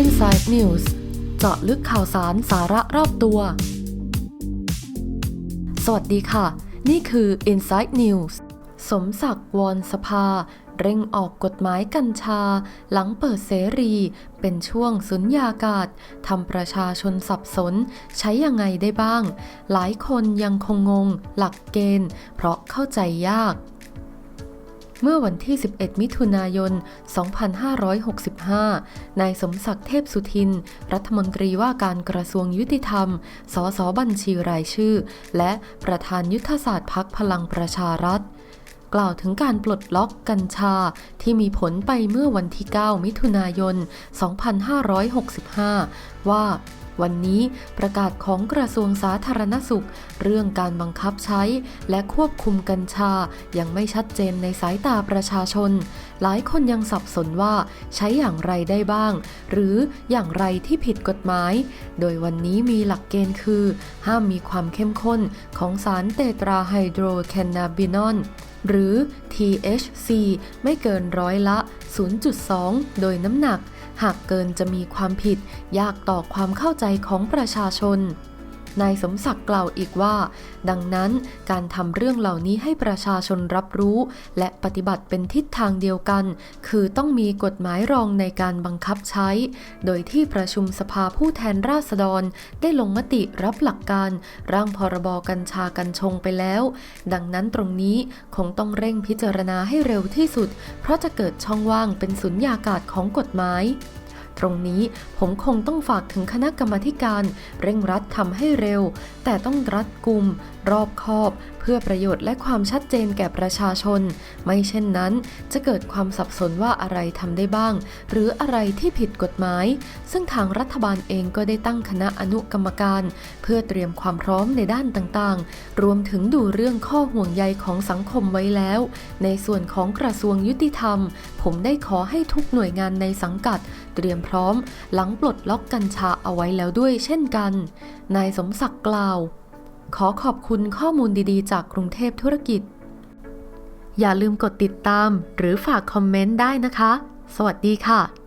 Inside News เจาะลึกข่าวสารสาระรอบตัว สวัสดีค่ะ นี่คือ Inside News สมศักดิ์วอนสภา เร่งออกกฎหมายกัญชา หลังเปิดเสรี เป็นช่วงสุญญากาศทำประชาชนสับสน ใช้ยังไงได้บ้าง หลายคนยังคงงง หลักเกณฑ์ เพราะเข้าใจยาก เมื่อวันที่ 11 มิถุนายน 2565 นายสมศักดิ์เทพสุทิน รัฐมนตรีว่าการกระทรวงยุติธรรม สสบัญชีรายชื่อ และประธานยุทธศาสตร์พักพลังประชารัฐกล่าวถึงการปลดล็อกกัญชาที่มีผลไปเมื่อวันที่ 9 มิถุนายน 2565 ว่า วันนี้ประกาศของกระทรวงสาธารณสุข เรื่องการบังคับใช้และควบคุมกัญชายังไม่ชัดเจนในสายตาประชาชน หลายคนยังสับสนว่าใช้อย่างไรได้บ้าง หรืออย่างไรที่ผิดกฎหมาย โดยวันนี้มีหลักเกณฑ์คือ ห้ามมีความเข้มข้นของสารเตตราไฮโดรแคนนาบินอลหรือ THC ไม่เกินร้อยละ 0.2 โดยน้ำหนัก หากเกินจะมีความผิดยากต่อความเข้าใจของประชาชน นายสมศักดิ์กล่าวอีกว่า ดังนั้นการทำเรื่องเหล่านี้ให้ประชาชนรับรู้ และปฏิบัติเป็นทิศทางเดียวกัน คือต้องมีกฎหมายรองในการบังคับใช้ โดยที่ประชุมสภาผู้แทนราษฎร ได้ลงมติรับหลักการ ร่างพรบกัญชากัญชงไปแล้ว ดังนั้นตรงนี้คงต้องเร่งพิจารณาให้เร็วที่สุด เพราะจะเกิดช่องว่างเป็นสุญญากาศของกฎหมาย ตรงนี้ผมคงต้องฝากถึงคณะกรรมการเร่งรัดทำให้เร็ว แต่ต้องรัดกุม รอบคอบ เพื่อประโยชน์และความชัดเจนแก่ประชาชน ไม่เช่นนั้น จะเกิดความสับสนว่าอะไรทำได้บ้าง หรืออะไรที่ผิดกฎหมาย ซึ่งทางรัฐบาลเองก็ได้ตั้งคณะอนุกรรมการ เพื่อเตรียมความพร้อมในด้านต่างๆ รวมถึงดูเรื่องข้อห่วงใยของสังคมไว้แล้ว ในส่วนของกระทรวงยุติธรรม ผมได้ขอให้ทุกหน่วยงานในสังกัด เตรียมพร้อมหลังปลดล็อกกัญชาเอาไว้แล้วด้วยเช่นกัน นายสมศักดิ์กล่าว ขอขอบคุณข้อมูลดีๆ จากกรุงเทพธุรกิจ อย่าลืมกดติดตามหรือฝากคอมเมนต์ได้นะคะ สวัสดีค่ะ